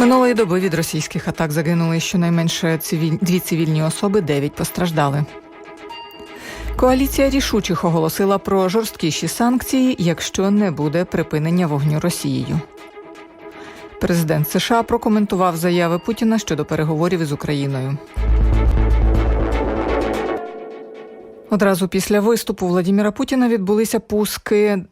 Минулої доби від російських атак загинули щонайменше цивіль... дві цивільні особи, дев'ять постраждали. Коаліція рішучих оголосила про жорсткіші санкції, якщо не буде припинення вогню Росією. Президент США прокоментував заяви Путіна щодо переговорів із Україною. Одразу після виступу Владіміра Путіна відбулися пуски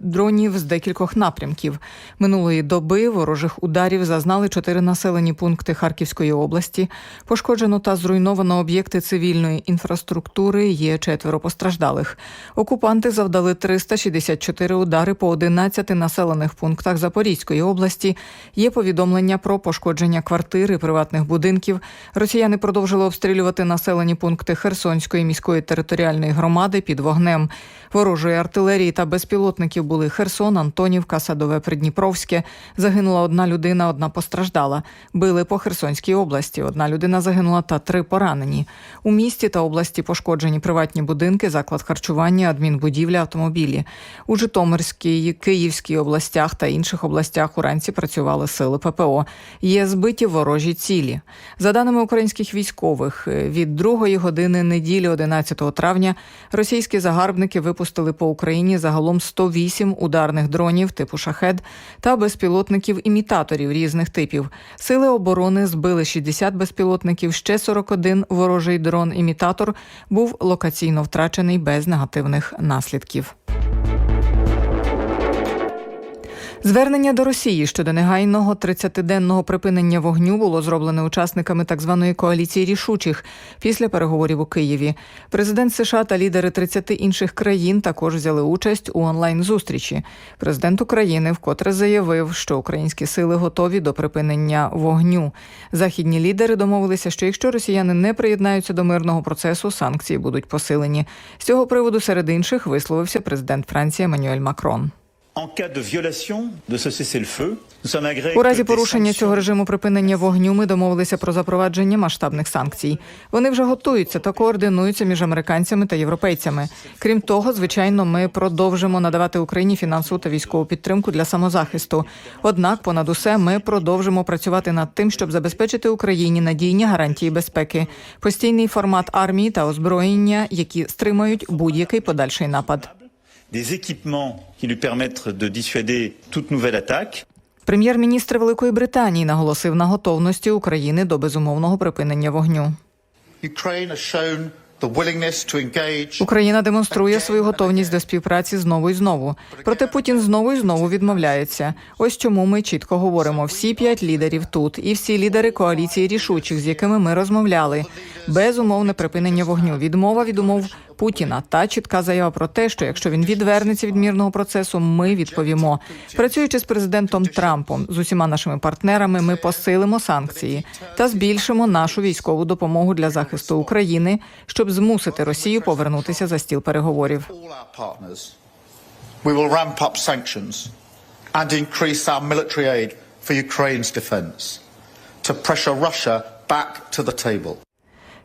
дронів з декількох напрямків. Минулої доби ворожих ударів зазнали чотири населені пункти Харківської області. Пошкоджено та зруйновано об'єкти цивільної інфраструктури. Є четверо постраждалих. Окупанти завдали 364 удари по 11 населених пунктах Запорізької області. Є повідомлення про пошкодження квартир і приватних будинків. Росіяни продовжили обстрілювати населені пункти Херсонської міської територіальної громади під вогнем. Ворожої артилерії та безпілотників були Херсон, Антонівка, Садове Придніпровське. Загинула одна людина, одна постраждала. Били по Херсонській області. Одна людина загинула та три поранені. У місті та області пошкоджені приватні будинки, заклад харчування, адмінбудівля, автомобілі. У Житомирській, Київській областях та інших областях уранці працювали сили ППО. Є збиті ворожі цілі. За даними українських військових, від другої години неділі 11 травня російські загарбники випустили по Україні загалом 108 ударних дронів типу шахед та безпілотників-імітаторів різних типів. Сили оборони збили 60 безпілотників. Ще 41 ворожий дрон-імітатор був локаційно втрачений без негативних наслідків. Звернення до Росії щодо негайного 30-денного припинення вогню було зроблене учасниками так званої коаліції рішучих після переговорів у Києві. Президент США та лідери 30 інших країн також взяли участь у онлайн зустрічі. Президент України вкотре заявив, що українські сили готові до припинення вогню. Західні лідери домовилися, що якщо росіяни не приєднаються до мирного процесу, санкції будуть посилені. З цього приводу серед інших висловився президент Франції Еммануель Макрон. У разі порушення цього режиму припинення вогню ми домовилися про запровадження масштабних санкцій. Вони вже готуються та координуються між американцями та європейцями. Крім того, звичайно, ми продовжимо надавати Україні фінансову та військову підтримку для самозахисту. Однак, понад усе, ми продовжимо працювати над тим, щоб забезпечити Україні надійні гарантії безпеки, постійний формат армії та озброєння, які стримають будь-який подальший напад. Des équipements qui lui permettent de dissuader toute nouvelle attaque. Прем'єр-міністр Великої Британії наголосив на готовності України до безумовного припинення вогню. Ukraine has shown Україна демонструє свою готовність до співпраці знову і знову. Проте Путін знову і знову відмовляється. Ось чому ми чітко говоримо: всі п'ять лідерів тут і всі лідери коаліції рішучих, з якими ми розмовляли. Безумовне припинення вогню, відмова від умов Путіна та чітка заява про те, що якщо він відвернеться від мірного процесу, ми відповімо. Працюючи з президентом Трампом з усіма нашими партнерами, ми посилимо санкції та збільшимо нашу військову допомогу для захисту України, щоб змусити Росію повернутися за стіл переговорів.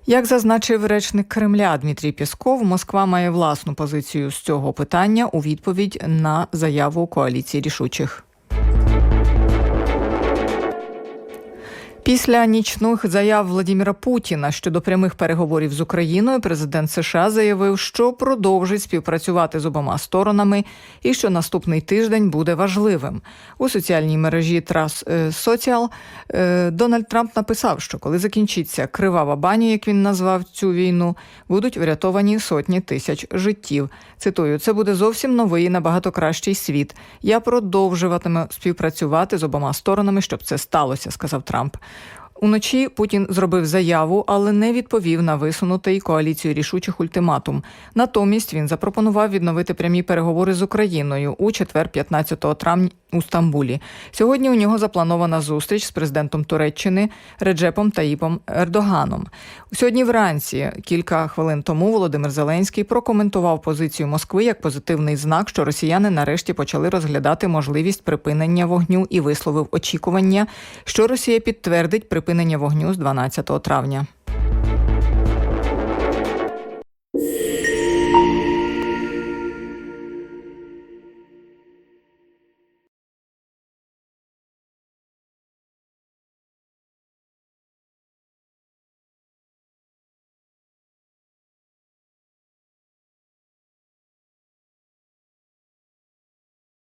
Як зазначив речник Кремля Дмитрій Пєсков, Москва має власну позицію з цього питання у відповідь на заяву коаліції рішучих. Після нічних заяв Владіміра Путіна щодо прямих переговорів з Україною, президент США заявив, що продовжить співпрацювати з обома сторонами і що наступний тиждень буде важливим. У соціальній мережі Трас Соціал Дональд Трамп написав, що коли закінчиться кривава баня, як він назвав цю війну, будуть врятовані сотні тисяч життів. Цитую, це буде зовсім новий, і набагато кращий світ. Я продовжуватиму співпрацювати з обома сторонами, щоб це сталося, сказав Трамп. Уночі Путін зробив заяву, але не відповів на висунутий коаліцію рішучих ультиматум. Натомість він запропонував відновити прямі переговори з Україною у четвер, 15 травня у Стамбулі. Сьогодні у нього запланована зустріч з президентом Туреччини Реджепом Таїпом Ердоганом. Сьогодні вранці, кілька хвилин тому, Володимир Зеленський прокоментував позицію Москви як позитивний знак, що росіяни нарешті почали розглядати можливість припинення вогню і висловив очікування, що Росія підтвердить припинення вогню з 12 травня.